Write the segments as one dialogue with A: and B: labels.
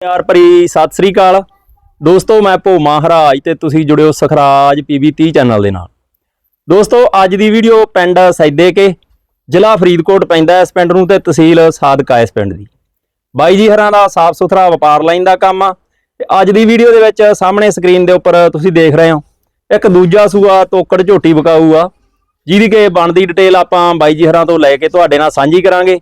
A: ਪਿਆਰ ਭਰੀ ਸਤਿ ਸ੍ਰੀ ਅਕਾਲ। ਦੋਸਤੋ, ਮੈਂ ਭੋ ਮਹਾਰਾਜ ਤੇ ਤੁਸੀਂ ਜੁੜਿਓ ਸਖਰਾਜ ਪੀਬੀ 30 ਚੈਨਲ ਦੇ ਨਾਲ। ਦੋਸਤੋ, ਅੱਜ ਦੀ ਵੀਡੀਓ ਪਿੰਡ ਸੈਦੇ ਕੇ, ਜ਼ਿਲ੍ਹਾ ਫਰੀਦਕੋਟ ਪੈਂਦਾ ਇਸ ਪਿੰਡ ਨੂੰ ਤੇ ਤਹਿਸੀਲ ਸਾਦਕਾ ਇਸ ਪਿੰਡ ਦੀ। ਬਾਈ ਜੀ ਹਰਾਂ ਦਾ ਸਾਫ਼ ਸੁਥਰਾ ਵਪਾਰ ਲਾਈਨ ਦਾ ਕੰਮ ਆ ਤੇ ਅੱਜ ਦੀ ਵੀਡੀਓ ਦੇ ਵਿੱਚ ਸਾਹਮਣੇ ਸਕਰੀਨ ਦੇ ਉੱਪਰ ਤੁਸੀਂ ਦੇਖ ਰਹੇ ਹੋ, ਇੱਕ ਦੂਜਾ ਸੂਆ ਤੋਕੜ ਝੋਟੀ ਵਿਕਾਊ ਆ ਜਿਹਦੀ ਕਿ ਬਣਦੀ ਡਿਟੇਲ ਆਪਾਂ ਬਾਈ ਜੀ ਹਰਾਂ ਤੋਂ ਲੈ ਕੇ ਤੁਹਾਡੇ ਨਾਲ ਸਾਂਝੀ ਕਰਾਂਗੇ।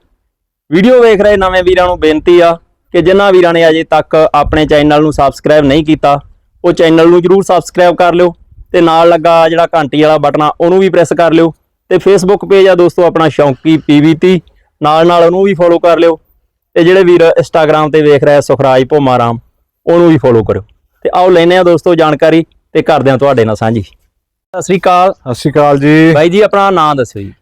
A: ਵੀਡੀਓ ਵੇਖ ਰਹੇ ਨਵੇਂ ਵੀਰਾਂ ਨੂੰ ਬੇਨਤੀ ਆ ਕਿ ਜਿਨ੍ਹਾਂ ਵੀਰਾਂ ਨੇ ਅਜੇ ਤੱਕ ਆਪਣੇ ਚੈਨਲ ਨੂੰ ਸਬਸਕ੍ਰਾਈਬ ਨਹੀਂ ਕੀਤਾ ਉਹ ਚੈਨਲ ਨੂੰ ਜਰੂਰ ਸਬਸਕ੍ਰਾਈਬ ਕਰ ਲਿਓ ਤੇ ਨਾਲ ਲੱਗਾ ਜਿਹੜਾ ਘੰਟੀ ਵਾਲਾ ਬਟਨ ਆ ਉਹਨੂੰ ਵੀ ਪ੍ਰੈਸ ਕਰ ਲਿਓ ਤੇ ਫੇਸਬੁੱਕ ਪੇਜ ਆ ਦੋਸਤੋ ਆਪਣਾ ਸ਼ੌਂਕੀ ਪੀਵੀਟੀ ਨਾਲ ਨਾਲ ਉਹਨੂੰ ਵੀ ਫੋਲੋ ਕਰ ਲਿਓ ਤੇ ਜਿਹੜੇ ਵੀਰ ਇੰਸਟਾਗ੍ਰam ਤੇ ਵੇਖ ਰਹੇ ਸੁਖਰਾਜ ਭੋਮਾਰਾਮ ਉਹਨੂੰ ਵੀ ਫੋਲੋ ਕਰਿਓ। ਤੇ ਆਓ ਲੈਨੇ ਆ ਦੋਸਤੋ ਜਾਣਕਾਰੀ ਤੇ ਕਰਦੇ ਆ ਤੁਹਾਡੇ ਨਾਲ ਸਾਂਝੀ। ਸਤਿ ਸ੍ਰੀ ਅਕਾਲ।
B: ਸਤਿ ਸ਼੍ਰੀ ਅਕਾਲ ਜੀ।
A: ਬਾਈ ਜੀ ਆਪਣਾ ਨਾਮ ਦੱਸਿਓ ਜੀ।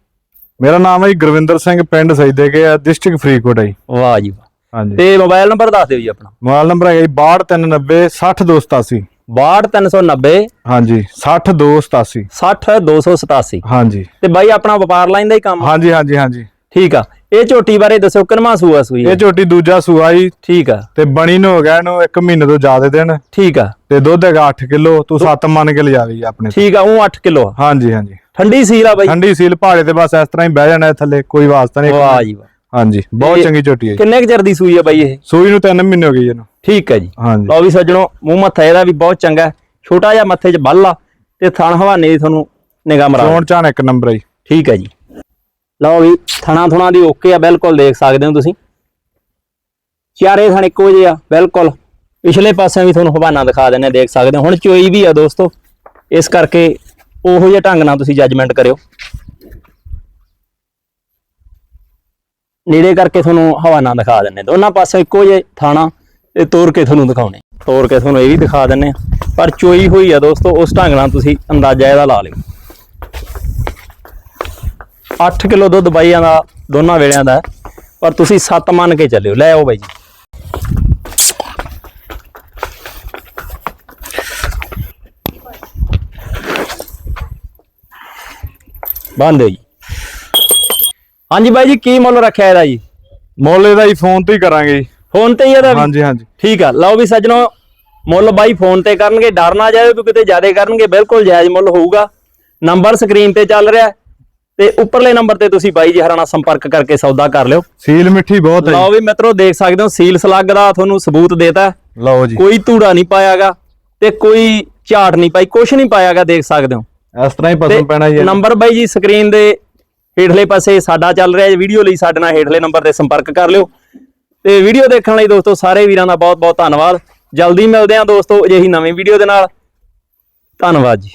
B: ਮੇਰਾ ਨਾਮ ਹੈ ਗੁਰਵਿੰਦਰ ਸਿੰਘ ਪਿੰਡ ਸੈਦੇ ਕੇ ਆ ਡਿਸਟ੍ਰਿਕਟ ਫਰੀਦਕੋਟ ਹੈ ਜੀ।
A: ਵਾਹ ਜੀ।
B: ਹਾਂਜੀ।
A: ਤੇ ਮੋਬਾਈਲ ਨੰਬਰ ਦੱਸ ਦਿਓ ਜੀ ਆਪਣਾ।
B: ਮੋਬਾਈਲ ਨੰਬਰ ਹੈ ਜੀ 6290 60287
A: 62390
B: ਹਾਂਜੀ 60287
A: 60287
B: ਹਾਂਜੀ।
A: ਤੇ ਬਾਈ ਆਪਣਾ ਵਪਾਰ ਲਾਈਨ ਦਾ ਹੀ ਕੰਮ?
B: ਹਾਂਜੀ ਹਾਂਜੀ ਹਾਂਜੀ।
A: ਠੀਕ ਆ। ਇਹ ਝੋਟੀ ਬਾਰੇ ਦੱਸੋ ਕਿਨਮਾ ਸੂਆ ਸੂਈ?
B: ਇਹ ਝੋਟੀ ਦੂਜਾ ਸੂਆ ਜੀ।
A: ਠੀਕ ਆ।
B: ਤੇ ਬਣੀ ਨੂੰ ਹੋ ਗਿਆ ਇਹਨੂੰ 1 ਮਹੀਨੇ ਤੋਂ ਜ਼ਿਆਦਾ ਦਿਨ।
A: ਠੀਕ ਆ।
B: ਤੇ ਦੁੱਧ ਹੈਗਾ 8 ਕਿਲੋ ਤੂੰ 7 ਮੰਨ ਕੇ ਲਿਜਾ ਲਈ ਆਪਣੇ।
A: ਠੀਕ ਆ ਉਹ 8 ਕਿਲੋ
B: ਹਾਂਜੀ ਹਾਂਜੀ।
A: ਠੰਡੀ ਸੀਲ ਆ ਬਾਈ।
B: ਠੰਡੀ ਸੀਲ ਪਹਾੜੇ ਤੇ ਬਸ ਇਸ ਤਰ੍ਹਾਂ ਹੀ ਬਹਿ ਜਾਣਾ ਥੱਲੇ ਕੋਈ ਵਾਸਤਾ ਨਹੀਂ
A: ਵਾਹ ਜੀ ਵਾਹ।
B: ਹਾਂਜੀ ਬਹੁਤ ਚੰਗੀ ਝੋਟੀ ਹੈ ਜੀ।
A: ਕਿੰਨੇ ਕੁ ਚਿਰ ਦੀ ਸੂਈ ਆ ਬਾਈ ਇਹ?
B: ਸੂਈ ਨੂੰ 3 ਮਹੀਨੇ ਹੋ ਗਏ ਜੀ ਇਹਨੂੰ।
A: ਠੀਕ ਆ ਜੀ।
B: ਹਾਂਜੀ।
A: ਲਓ ਵੀ ਸੱਜਣੋ ਮੂੰਹ ਮੱਥਾ ਇਹਦਾ ਵੀ ਬਹੁਤ ਚੰਗਾ ਹੈ। ਛੋਟਾ ਜਿਹਾ ਮੱਥੇ 'ਚ ਬੱਲ ਆ ਤੇ ਥਣ ਹਵਾਨੇ ਦੀ ਤੁਹਾਨੂੰ ਨਿਗਾਹ ਮਰਾ
B: ਚੋਣ ਚਾਣ ਇੱਕ ਨੰਬਰ ਹੈ ਜੀ।
A: ਠੀਕ ਹੈ ਜੀ। ਲਓ ਵੀ ਥਣਾ ਥੁਣਾ ਦੀ ਓਕੇ ਆ ਬਿਲਕੁਲ ਦੇਖ ਸਕਦੇ ਹੋ ਤੁਸੀਂ। ਚਾਰੇ ਥਣ ਇੱਕੋ ਜਿਹੇ ਆ ਬਿਲਕੁਲ। ਪਿਛਲੇ ਪਾਸੇ ਵੀ ਤੁਹਾਨੂੰ ਹਵਾਨਾ ਦਿਖਾ ਦਿੰਨੇ ਦੇਖ ਸਕਦੇ ਹੋ। ਹੁਣ ਚੋਈ ਵੀ ਆ ਦੋਸਤੋ। ਇਸ ਕਰਕੇ ਉਹੋ ਜਿਹੇ ਢੰਗ ਨਾਲ ਤੁਸੀਂ ਜੱਜਮੈਂਟ ਕਰਿਓ। ਨੇੜੇ ਕਰਕੇ ਤੁਹਾਨੂੰ ਹਵਾਨਾ ਦਿਖਾ ਦਿੰਨੇ ਦੋਨਾਂ ਪਾਸੇ ਇੱਕੋ ਜਿਹੇ ਥਾਣਾ ਤੇ ਤੋੜ ਕੇ ਤੁਹਾਨੂੰ ਦਿਖਾਉਣੇ। ਤੋੜ ਕੇ ਤੁਹਾਨੂੰ ਇਹ ਵੀ ਦਿਖਾ ਦਿੰਨੇ ਪਰ ਚੋਈ ਹੋਈ ਆ ਦੋਸਤੋ, ਉਸ ਢੰਗ ਨਾਲ ਤੁਸੀਂ ਅੰਦਾਜ਼ਾ ਇਹਦਾ ਲਾ ਲਿਓ। 8 ਕਿਲੋ ਦੁੱਧ ਬਾਈਆਂ ਦਾ, ਦੋਨਾਂ ਵੇਲਿਆਂ ਦਾ ਪਰ ਤੁਸੀਂ 7 ਮੰਨ ਕੇ ਚੱਲਿਓ। ਲੈ ਆਓ ਬਾਈ ਜੀ। ਬੰਦ ਦਿਓ ਜੀ। ਹਾਂਜੀ ਬਾਈ ਜੀ ਕੀ ਮੁੱਲ ਰੱਖਿਆ ਇਹਦਾ ਜੀ?
B: ਮੁੱਲ ਇਹਦਾ ਹੀ ਫੋਨ ਤੇ ਹੀ ਕਰਾਂਗੇ ਜੀ।
A: ਫੋਨ ਤੇ ਹੀ ਇਹਦਾ?
B: ਹਾਂਜੀ ਹਾਂਜੀ।
A: ਠੀਕ ਆ ਲਓ ਵੀ ਸੱਜਣੋ ਮੁੱਲ ਬਾਈ ਫੋਨ ਤੇ ਕਰਨਗੇ ਡਰ ਨਾ ਜਾਇਓ ਕਿ ਕਿਤੇ ਜ਼ਿਆਦਾ ਕਰਨਗੇ ਬਿਲਕੁਲ ਜਾਇਜ਼ ਮੁੱਲ ਹੋਊਗਾ। ਨੰਬਰ ਸਕਰੀਨ ਤੇ ਚੱਲ ਰਿਹਾ ਤੇ ਉੱਪਰਲੇ ਨੰਬਰ ਤੇ ਤੁਸੀਂ ਬਾਈ ਜੀ ਹਰਾਂ ਨਾਲ ਸੰਪਰਕ ਕਰਕੇ ਸੌਦਾ ਕਰ ਲਿਓ।
B: ਸੀਲ ਮਿੱਠੀ ਬਹੁਤ ਹੈ
A: ਲਓ ਵੀ ਮਿੱਤਰੋ ਦੇਖ ਸਕਦੇ ਹੋ ਸੀਲ ਸਲੱਗ ਦਾ ਤੁਹਾਨੂੰ ਸਬੂਤ ਦੇਤਾ।
B: ਲਓ ਜੀ।
A: ਕੋਈ ਧੂੜਾ ਨਹੀਂ ਪਾਇਆਗਾ ਤੇ ਕੋਈ ਝਾੜ ਨਹੀਂ ਪਾਈ ਕੁਝ ਨਹੀਂ ਪਾਇਆਗਾ ਦੇਖ ਸਕਦੇ ਹੋ।
B: ਇਸ ਤਰ੍ਹਾਂ ਹੀ ਪਸੰਦ ਪੈਣਾ ਜੀ।
A: ਨੰਬਰ ਬਾਈ ਜੀ ਸਕਰੀਨ ਦੇ ਹੇਠਲੇ ਪਾਸੇ ਸਾਡਾ ਚੱਲ ਰਿਹਾ ਹੈ। ਵੀਡੀਓ ਲਈ ਸਾਡੇ ਨਾਲ ਹੇਠਲੇ ਨੰਬਰ ਤੇ ਸੰਪਰਕ ਕਰ ਲਿਓ। ਤੇ ਵੀਡੀਓ ਦੇਖਣ ਲਈ ਦੋਸਤੋ ਸਾਰੇ ਵੀਰਾਂ ਦਾ ਬਹੁਤ ਬਹੁਤ ਧੰਨਵਾਦ। ਜਲਦੀ ਮਿਲਦੇ ਹਾਂ ਦੋਸਤੋ ਅਜਿਹੀ ਨਵੀਂ ਵੀਡੀਓ ਦੇ ਨਾਲ। ਧੰਨਵਾਦ ਜੀ।